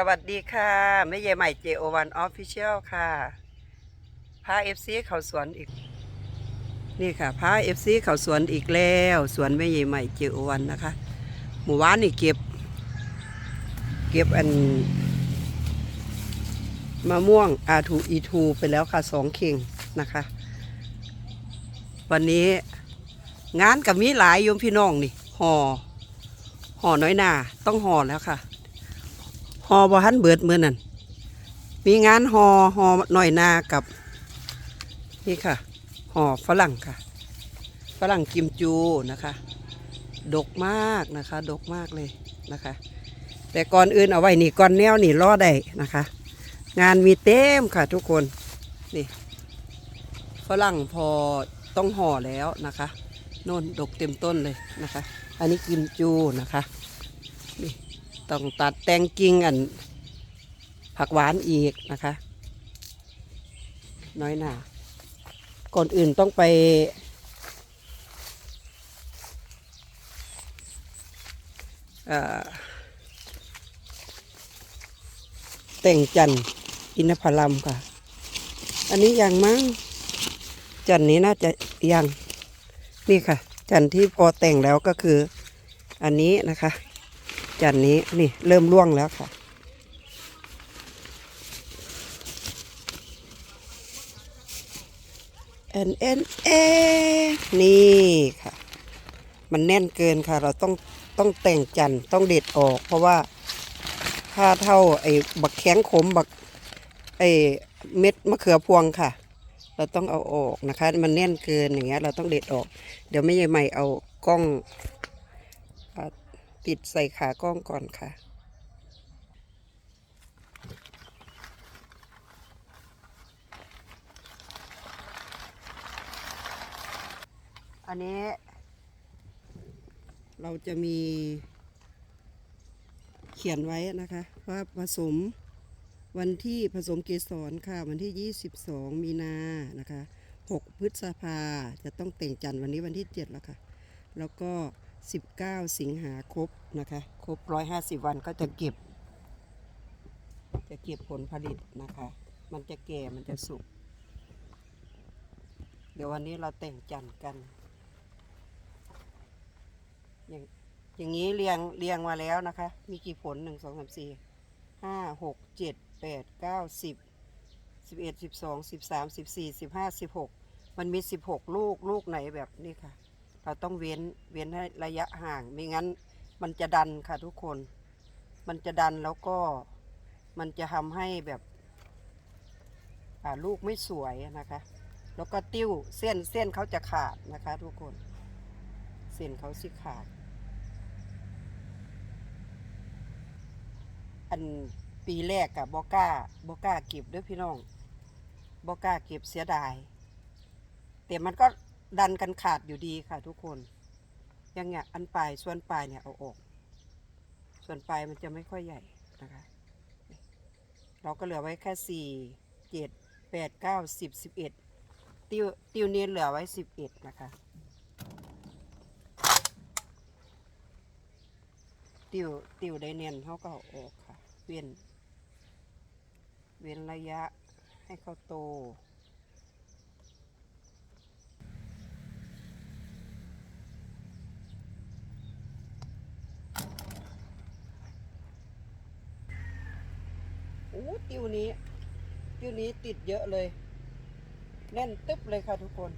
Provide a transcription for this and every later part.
สวัสดีค่ะแม่เยใหม่ JO1 Official ค่ะพา FC เขาสวนอีก นี่ค่ะพา FC เขาสวนอีกแล้วสวนแม่เยใหม่ JO1 นะคะหมู่บ้านนี่เก็บ เก็บอันมะม่วง R2 E2 ไปแล้วค่ะสองเข่งนะคะ วันนี้งานกับมีหลายโยมพี่น้องนี่ห่อห่อน้อยหนาต้องห่อแล้วค่ะ หอบ่ทันเบิดมื้อนั่นมีงานหอหอหน่อยนากับ นี่ค่ะห่อฝรั่งค่ะ ฝรั่งกิมจูนะคะ ดกมากนะคะ ดกมากเลยนะคะ แต่ก่อนอื่นเอาไว้นี่ก่อนแนวนี่รอได้นะคะ งานมีเต็มค่ะทุกคนนี่ฝรั่งพอต้องห่อแล้วนะคะโน่นดกเต็มต้นเลยนะคะ อันนี้กิมจูนะคะนี่ ต้องตัดแต่งกิ่งอัน ผักหวานอีกนะคะ น้อยหนาก่อนอื่นต้องไป แต่งจันทร์อินทผลัมค่ะ อันนี้ยังมั้งจันทร์นี้น่าจะยัง นี่ค่ะ จันทร์ที่พอแต่งแล้วก็คือ อันนี้นะคะ จันนี้นี่เริ่มร่วงแล้วค่ะ เอ็นเอ็นเอนี่ค่ะ มันแน่นเกินค่ะ เราต้องต้องแต่งจันต้องเด็ดออก เพราะว่าถ้าเท่าไอ้บักแข้งขมบักไอ้เม็ดมะเขือพวงค่ะ เราต้องเอาออกนะคะ มันแน่นเกินอย่างเงี้ย เราต้องเด็ดออก เดี๋ยวไม่ใหญ่ใหม่เอากล้อง ติดใส่ขากล้องก่อนค่ะ อันนี้ เราจะมีเขียนไว้นะคะว่าผสมวันที่ผสมเกสรค่ะ วันที่ 22 มีนานะคะ 6 พฤษภาจะต้องแต่งจันทร์วันนี้วันที่ 7 แล้วค่ะ แล้วก็ 19 สิงหาครบนะคะ ครบ 150 วันก็จะเก็บ จะเก็บผลผลิตนะคะ มันจะแก่มันจะสุก เดี๋ยววันนี้เราแต่งจันทร์กัน อย่างอย่างนี้เรียงเรียงมาแล้วนะคะ มีกี่ผลหนึ่งสองสามสี่ห้าหกเจ็ดแปดเก้าสิบสิบเอ็ดสิบสองสิบสามสิบสี่สิบห้าสิบหกมันมีสิบหกลูกลูกไหนแบบนี้ค่ะ เราต้องเว้นเว้นให้ระยะห่างไม่งั้นมันจะดันค่ะทุกคน มันจะดันแล้วก็มันจะทำให้แบบลูกไม่สวยนะคะ แล้วก็ติ้วเส้นเส้นเขาจะขาดนะคะ ทุกคน เส้นเขาสิขาด อันปีแรกกับบอก้าบอก้าเก็บด้วยพี่น้องบอก้าเก็บเสียดาย แต่มันก็ ดันกันขาดอยู่ดีค่ะทุกคน ยังเงี้ยอันปลายส่วนปลายเนี่ยเอาออก ส่วนปลายมันจะไม่ค่อยใหญ่นะคะ เราก็เหลือไว้แค่สี่เจ็ดแปดเก้าสิบสิบเอ็ดติวติวเนียนเหลือไว้สิบเอ็ดนะคะติวติวได้เนียนเขาก็เอาออกค่ะ เว้นเว้นระยะให้เขาโต อ้ติวนี้ติวนี้ติดเยอะเลย แน่นตึ๊บเลยค่ะทุกคน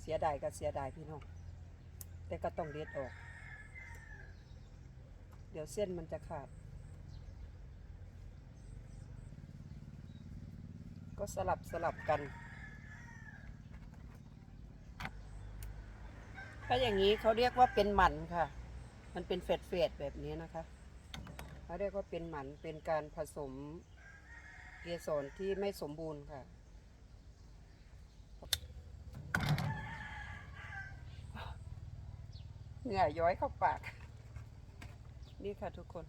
เสียดายก็เสียดายพี่น้อง แต่ก็ต้องเด็ดออก เดี๋ยวเส้นมันจะขาด ก็สลับสลับกัน ถ้าอย่างนี้เขาเรียกว่าเป็นหมันค่ะ มันเป็นเฟดเฟดแบบนี้นะคะเขาเรียกว่าเป็นหมันเป็นการผสมเกสรที่ไม่สมบูรณ์ค่ะ เหงื่อย้อยเข้าปาก นี่ค่ะทุกคน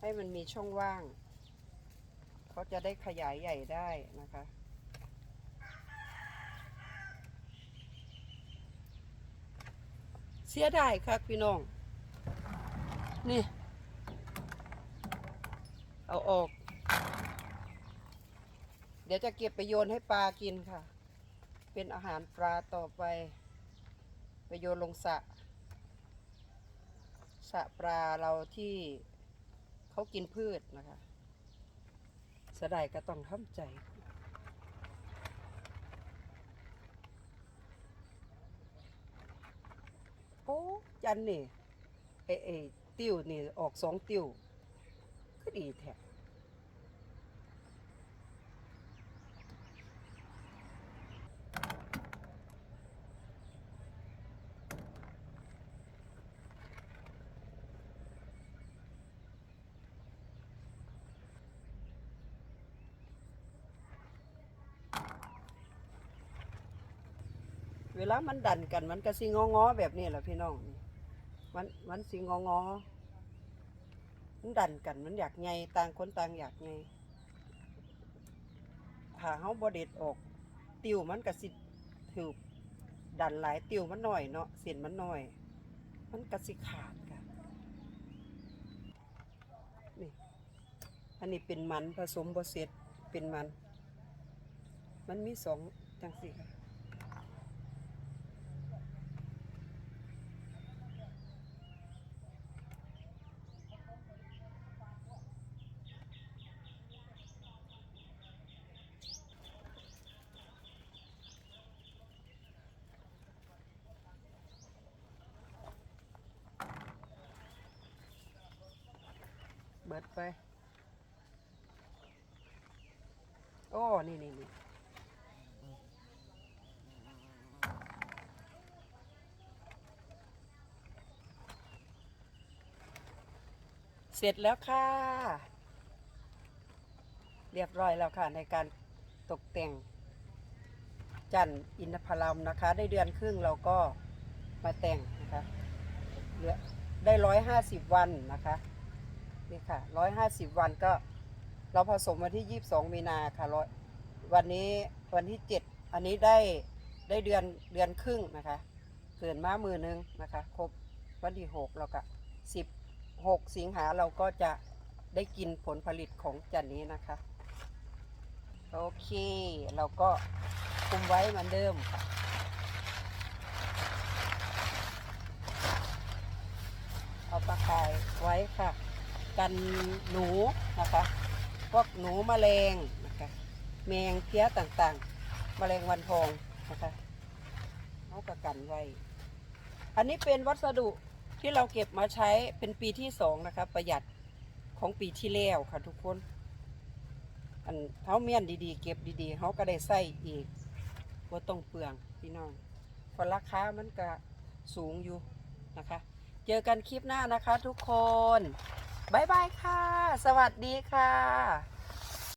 ให้มันมีช่องว่าง เขาจะได้ขยายใหญ่ได้นะคะ เสียดายครับพี่น้อง นี่ เอาออก เดี๋ยวจะเก็บไปโยนให้ปลากินค่ะ เป็นอาหารปลาต่อไป ไปโยนลงสระสระปลาเราที่เขากินพืชนะคะ สดายก็ต้องทำใจ โอ้จันนี่เอเอติ้วนี่ออกสองติ้วก็ดีแท้ เวลามันดันกัน มันก็สิงองอแบบนี้แหละพี่น้อง มันมันสิงองอมันดันกันมันอยากไงต่างคนต่างอยากไงถ้าเฮาบ่เด็ดออก ติวมันก็สิถือดันหลายติวมันหน้อยเนาะเส้นมันหน้อย มันก็สิขาดค่ะนี่อันนี้เป็นมันผสมบ่เสร็จเป็นมัน มันมีสองจังสี่ค่ะ เบิดไป โอ้ นี่นี่นี่เสร็จแล้วค่ะ เรียบร้อยแล้วค่ะ ในการตกแต่ง จันอินทพลัมนะคะ ได้เดือนครึ่งเราก็มาแต่งนะคะเหลือได้ร้อยห้าสิบวันนะคะ นี่ค่ะร้อยห้าสิบวันก็ เราผสมวันที่ยี่สิบสองมีนาค่ะร้อยวันนี้วันที่เจ็ดอันนี้ได้ได้เดือนเดือนครึ่งนะคะเกินมามือนึงนะคะ ครบวันที่หกเราก็สิบหกสิงหาเราก็จะได้กินผลผลิตของจันนี้นะคะ โอเค เราก็คุมไว้เหมือนเดิมค่ะเอาตะข่ายไว้ค่ะ กันหนูนะคะพวกหนูแมลงนะคะแมงเพี้ยต่างๆแมลงวันทองนะคะเอากระกันไว้ อันนี้เป็นวัสดุที่เราเก็บมาใช้เป็นปีที่สองนะคะประหยัดของปีที่แล้วค่ะทุกคนอันเขาเมียนดีๆ เก็บดีๆเขาก็ได้ใส่อีกว่าต้องเปลืองพี่น้องเพราะราคามันก็สูงอยู่นะคะ เจอกันคลิปหน้านะคะทุกคน บายบายค่ะ สวัสดีค่ะ